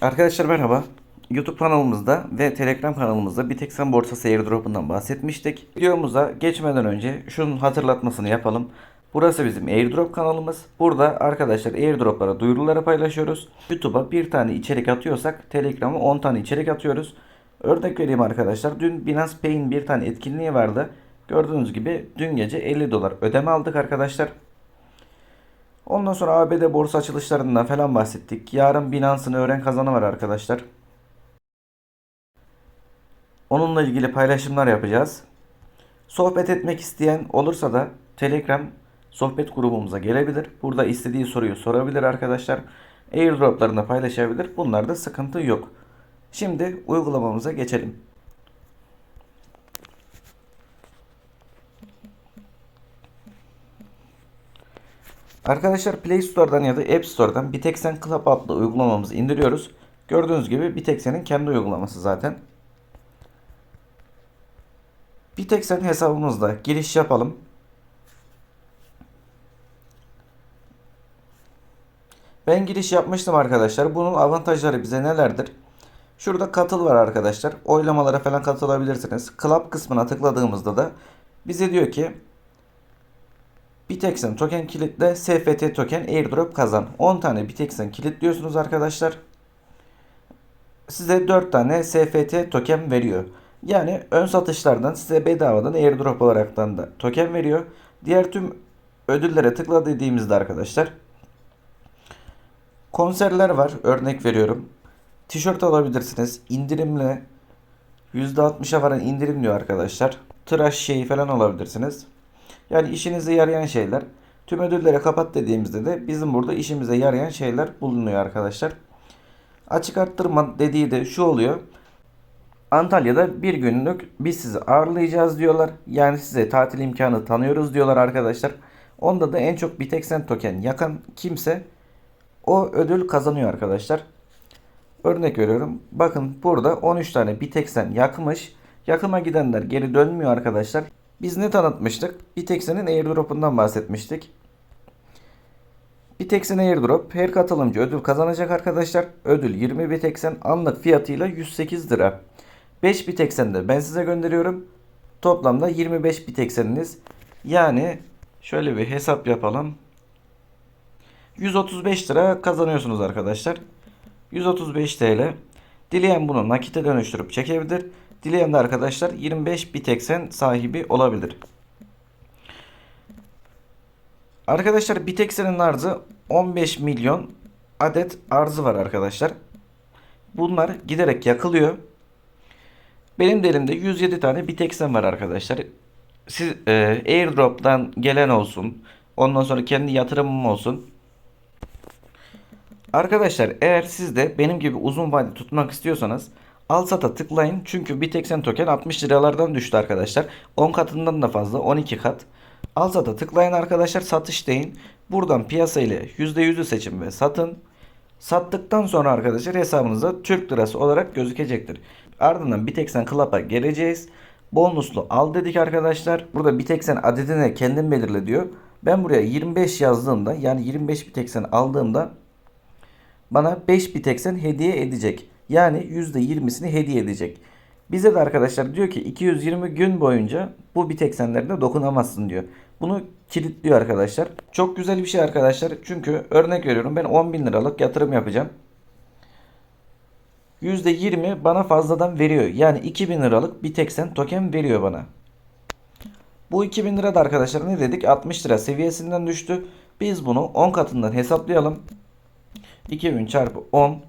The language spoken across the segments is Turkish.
Arkadaşlar merhaba. YouTube kanalımızda ve Telegram kanalımızda bir tek sen borsası airdrop'undan bahsetmiştik. Videomuza geçmeden önce şunun hatırlatmasını yapalım. Burası bizim airdrop kanalımız. Burada arkadaşlar airdroplara duyuruları paylaşıyoruz. YouTube'a bir tane içerik atıyorsak Telegram'a 10 tane içerik atıyoruz. Örnek vereyim arkadaşlar. Dün Binance Pay'in bir tane etkinliği vardı. Gördüğünüz gibi dün gece 50 dolar ödeme aldık arkadaşlar. Ondan sonra ABD borsa açılışlarından falan bahsettik. Yarın Binance'ın öğren kazanı var arkadaşlar. Onunla ilgili paylaşımlar yapacağız. Sohbet etmek isteyen olursa da Telegram sohbet grubumuza gelebilir. Burada istediği soruyu sorabilir arkadaşlar. Airdroplarını paylaşabilir. Bunlarda sıkıntı yok. Şimdi uygulamamıza geçelim. Arkadaşlar Play Store'dan ya da App Store'dan Bitexen Club adlı uygulamamızı indiriyoruz. Gördüğünüz gibi Bitexen'in kendi uygulaması zaten. Bitexen hesabımızda giriş yapalım. Ben giriş yapmıştım arkadaşlar. Bunun avantajları bize nelerdir? Şurada katıl var arkadaşlar. Oylamalara falan katılabilirsiniz. Club kısmına tıkladığımızda da bize diyor ki Bitexen token kilitle SFT token airdrop kazan. 10 tane Bitexen kilitliyorsunuz arkadaşlar. Size 4 tane SFT token veriyor. Yani ön satışlardan size bedavadan airdrop olaraktan da token veriyor. Diğer tüm ödüllere tıkla dediğimizde arkadaşlar konserler var. Örnek veriyorum. Tişört alabilirsiniz. İndirimle %60'a varan indirim diyor arkadaşlar. Tıraş şeyi falan alabilirsiniz. Yani işinize yarayan şeyler. Tüm ödüllere kapat dediğimizde de bizim burada işimize yarayan şeyler bulunuyor arkadaşlar. Açık arttırma dediği de şu oluyor. Antalya'da bir günlük biz sizi ağırlayacağız diyorlar. Yani size tatil imkanı tanıyoruz diyorlar arkadaşlar. Onda da en çok Bitexen token yakan kimse o ödül kazanıyor arkadaşlar. Örnek veriyorum. Bakın burada 13 tane Bitexen yakmış. Yakıma gidenler geri dönmüyor arkadaşlar. Biz ne tanıtmıştık? Bitexen'in airdrop'undan bahsetmiştik. Bitexen airdrop her katılımcı ödül kazanacak arkadaşlar. Ödül 20 Bitexen anlık fiyatıyla 108 lira. 5 Bitexen de ben size gönderiyorum. Toplamda 25 Bitexen'iniz. Yani şöyle bir hesap yapalım. 135 lira kazanıyorsunuz arkadaşlar. 135 TL. Dileyen bunu nakite dönüştürüp çekebilir. Dileyen de arkadaşlar 25 Bitexen sahibi olabilir. Arkadaşlar Bitexen'in arzı 15 milyon adet arzı var arkadaşlar. Bunlar giderek yakılıyor. Benim de elimde 107 tane Bitexen var arkadaşlar. Siz e, airdrop'tan gelen olsun. Ondan sonra kendi yatırımım olsun. Arkadaşlar eğer siz de benim gibi uzun vade tutmak istiyorsanız al sata tıklayın. Çünkü Bitexen token 60 liralardan düştü arkadaşlar. 10 katından da fazla 12 kat. Al sata tıklayın arkadaşlar satış deyin. Buradan piyasa ile %100'ü seçin ve satın. Sattıktan sonra arkadaşlar hesabınıza Türk lirası olarak gözükecektir. Ardından Bitexen Club'a geleceğiz. Bonuslu al dedik arkadaşlar. Burada Bitexen adedini kendim belirle diyor. Ben buraya 25 yazdığımda yani 25 Bitexen aldığımda bana 5 Bitexen hediye edecek. Yani %20'sini hediye edecek. Bize de arkadaşlar diyor ki 220 gün boyunca bu Bitexenlerine dokunamazsın diyor. Bunu kilitliyor arkadaşlar. Çok güzel bir şey arkadaşlar. Çünkü örnek veriyorum ben 10 bin liralık yatırım yapacağım. %20 bana fazladan veriyor. Yani 2000 liralık Bitexen token veriyor bana. Bu 2000 lira da arkadaşlar ne dedik? 60 lira seviyesinden düştü. Biz bunu 10 katından hesaplayalım. 2000 çarpı 10.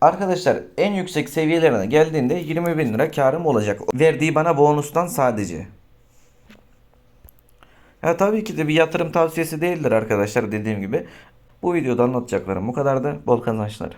Arkadaşlar en yüksek seviyelerine geldiğinde 20 bin lira karım olacak. Verdiği bana bonustan sadece. Ya tabii ki de bir yatırım tavsiyesi değildir arkadaşlar dediğim gibi. Bu videoda anlatacaklarım bu kadardı. Bol kazançlar.